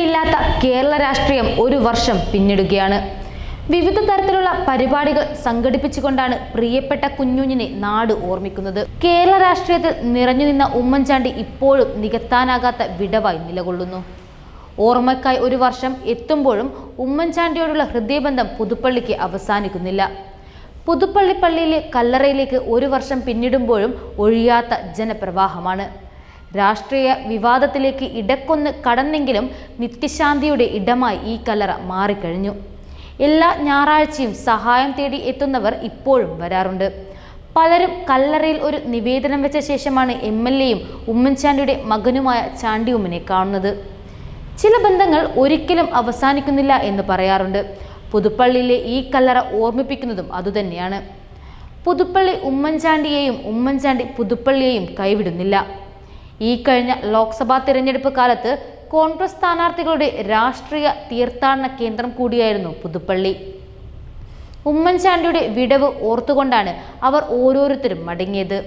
ഉമ്മൻചാണ്ടിയില്ലാത്ത കേരള രാഷ്ട്രീയം ഒരു വർഷം പിന്നിടുകയാണ്. വിവിധ തരത്തിലുള്ള പരിപാടികൾ സംഘടിപ്പിച്ചുകൊണ്ടാണ് പ്രിയപ്പെട്ട കുഞ്ഞുഞ്ഞിനെ നാട് ഓർമ്മിക്കുന്നത്. കേരള രാഷ്ട്രീയത്തിൽ നിറഞ്ഞു നിന്ന ഉമ്മൻചാണ്ടി ഇപ്പോഴും നികത്താനാകാത്ത വിടവായി നിലകൊള്ളുന്നു. ഓർമ്മയ്ക്കായി ഒരു വർഷം എത്തുമ്പോഴും ഉമ്മൻചാണ്ടിയോടുള്ള ഹൃദയബന്ധം പുതുപ്പള്ളിക്ക് അവസാനിക്കുന്നില്ല. പുതുപ്പള്ളി പള്ളിയിലെ കല്ലറയിലേക്ക് ഒരു വർഷം പിന്നിടുമ്പോഴും ഒഴിയാത്ത ജനപ്രവാഹമാണ്. രാഷ്ട്രീയ വിവാദത്തിലേക്ക് ഇടക്കൊന്ന് കടന്നെങ്കിലും നിത്യശാന്തിയുടെ ഇടമായി ഈ കലറ മാറിക്കഴിഞ്ഞു. എല്ലാ ഞായറാഴ്ചയും സഹായം തേടി എത്തുന്നവർ ഇപ്പോഴും വരാറുണ്ട്. പലരും കല്ലറയിൽ ഒരു നിവേദനം വെച്ച ശേഷമാണ് എം എൽ എയും ഉമ്മൻചാണ്ടിയുടെ മകനുമായ ചാണ്ടി ഉമ്മനെ കാണുന്നത്. ചില ബന്ധങ്ങൾ ഒരിക്കലും അവസാനിക്കുന്നില്ല എന്ന് പറയാറുണ്ട്. പുതുപ്പള്ളിയിലെ ഈ കല്ലറ ഓർമ്മിപ്പിക്കുന്നതും അതുതന്നെയാണ്. പുതുപ്പള്ളി ഉമ്മൻചാണ്ടിയെയും ഉമ്മൻചാണ്ടി പുതുപ്പള്ളിയെയും കൈവിടുന്നില്ല. ഈ കഴിഞ്ഞ ലോക്സഭാ തിരഞ്ഞെടുപ്പ് കാലത്ത് കോൺഗ്രസ് സ്ഥാനാർത്ഥികളുടെ രാഷ്ട്രീയ തീർത്ഥാടന കേന്ദ്രം കൂടിയായിരുന്നു പുതുപ്പള്ളി. ഉമ്മൻചാണ്ടിയുടെ വിടവ് ഓർത്തുകൊണ്ടാണ് അവർ ഓരോരുത്തരും മടങ്ങിയത്.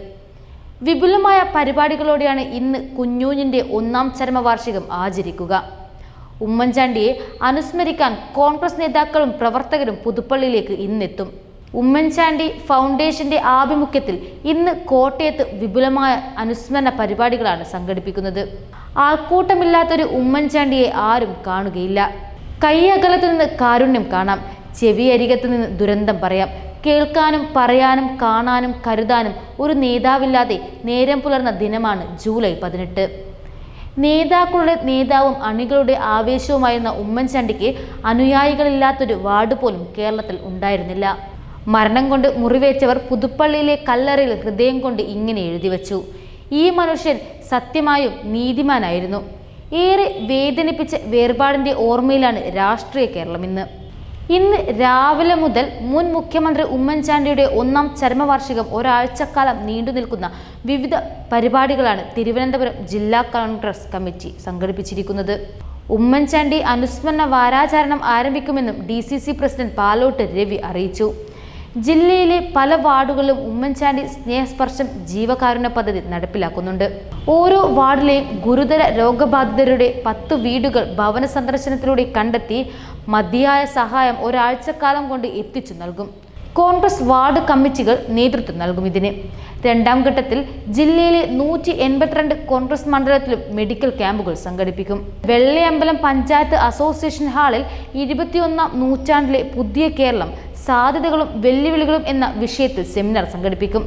വിപുലമായ പരിപാടികളോടെയാണ് ഇന്ന് കുഞ്ഞൂഞ്ഞിന്റെ ഒന്നാം ചരമവാർഷികം ആചരിക്കുക. ഉമ്മൻചാണ്ടിയെ അനുസ്മരിക്കാൻ കോൺഗ്രസ് നേതാക്കളും പ്രവർത്തകരും പുതുപ്പള്ളിയിലേക്ക് ഇന്നെത്തും. ഉമ്മൻചാണ്ടി ഫൗണ്ടേഷന്റെ ആഭിമുഖ്യത്തിൽ ഇന്ന് കോട്ടയത്ത് വിപുലമായ അനുസ്മരണ പരിപാടികളാണ് സംഘടിപ്പിക്കുന്നത്. ആൾക്കൂട്ടമില്ലാത്തൊരു ഉമ്മൻചാണ്ടിയെ ആരും കാണുകയില്ല. കൈയകലത്തു നിന്ന് കാരുണ്യം കാണാം. ചെവിയരികത്തു നിന്ന് ദുരന്തം പറയാം. കേൾക്കാനും പറയാനും കാണാനും കരുതാനും ഒരു നേതാവില്ലാതെ നേരം പുലർന്ന ദിനമാണ് ജൂലൈ പതിനെട്ട്. നേതാക്കളുടെ നേതാവും അണികളുടെ ആവേശവുമായിരുന്ന ഉമ്മൻചാണ്ടിക്ക് അനുയായികളില്ലാത്തൊരു വാർഡ് പോലും കേരളത്തിൽ ഉണ്ടായിരുന്നില്ല. മരണം കൊണ്ട് മുറിവേറ്റവർ പുതുപ്പള്ളിയിലെ കല്ലറയിൽ ഹൃദയം കൊണ്ട് ഇങ്ങനെ എഴുതി വച്ചു. ഈ മനുഷ്യൻ സത്യമായും നീതിമാനായിരുന്നു. ഏറെ വേദനിപ്പിച്ച വേർപാടിന്റെ ഓർമ്മയിലാണ് രാഷ്ട്രീയ കേരളം ഇന്ന്. ഇന്ന് രാവിലെ മുതൽ മുൻ മുഖ്യമന്ത്രി ഉമ്മൻചാണ്ടിയുടെ ഒന്നാം ചരമവാർഷികം ഒരാഴ്ചക്കാലം നീണ്ടു നിൽക്കുന്ന വിവിധ പരിപാടികളാണ് തിരുവനന്തപുരം ജില്ലാ കോൺഗ്രസ് കമ്മിറ്റി സംഘടിപ്പിച്ചിരിക്കുന്നത്. ഉമ്മൻചാണ്ടി അനുസ്മരണ വാരാചരണം ആരംഭിക്കുമെന്നും ഡി പ്രസിഡന്റ് പാലോട്ട് രവി അറിയിച്ചു. ജില്ലയിലെ പല വാർഡുകളിലും ഉമ്മൻചാണ്ടി സ്നേഹസ്പർശം ജീവകാരുണ്യ പദ്ധതി നടപ്പിലാക്കുന്നുണ്ട്. ഓരോ വാർഡിലെയും ഗുരുതര രോഗബാധിതരുടെ പത്ത് വീടുകൾ ഭവന സന്ദർശനത്തിലൂടെ കണ്ടെത്തി മതിയായ സഹായം ഒരാഴ്ചക്കാലം കൊണ്ട് എത്തിച്ചു നൽകും. കോൺഗ്രസ് വാർഡ് കമ്മിറ്റികൾ നേതൃത്വം നൽകും ഇതിന്. രണ്ടാം ഘട്ടത്തിൽ ജില്ലയിലെ നൂറ്റി എൺപത്തിരണ്ട് കോൺഗ്രസ് മണ്ഡലത്തിലും മെഡിക്കൽ ക്യാമ്പുകൾ സംഘടിപ്പിക്കും. വെള്ളയമ്പലം പഞ്ചായത്ത് അസോസിയേഷൻ ഹാളിൽ ഇരുപത്തിയൊന്നാം നൂറ്റാണ്ടിലെ പുതിയ കേരളം സാധ്യതകളും വെല്ലുവിളികളും എന്ന വിഷയത്തിൽ സെമിനാർ സംഘടിപ്പിക്കും.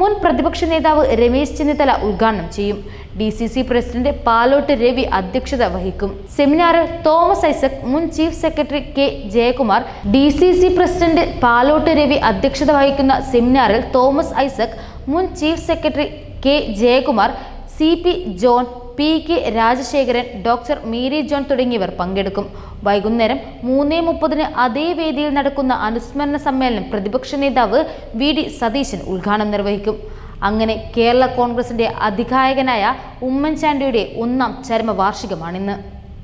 മുൻ പ്രതിപക്ഷ നേതാവ് രമേശ് ചെന്നിത്തല ഉദ്ഘാടനം ചെയ്യും. D C C president Palode Ravi അധ്യക്ഷത വഹിക്കും. സെമിനാറിൽ തോമസ് ഐസക് മുൻ chief secretary K Jayakumar D C C president Palode Ravi അധ്യക്ഷത വഹിക്കുന്ന സെമിനാറിൽ തോമസ് ഐസക് മുൻ chief secretary K Jayakumar C P John P K Rajasekharan doctor Mary John തുടങ്ങിയവർ പങ്കെടുക്കും. വൈകുന്നേരം മൂന്നേ മുപ്പതിന് അതേ വേദിയിൽ നടക്കുന്ന അനുസ്മരണ സമ്മേളനം പ്രതിപക്ഷ നേതാവ് വി ഡി സതീശൻ ഉദ്ഘാടനം നിർവഹിക്കും. അങ്ങനെ കേരള കോൺഗ്രസിന്റെ അധികായകനായ ഉമ്മൻചാണ്ടിയുടെ ഒന്നാം ചരമവാർഷികമാണിന്ന്.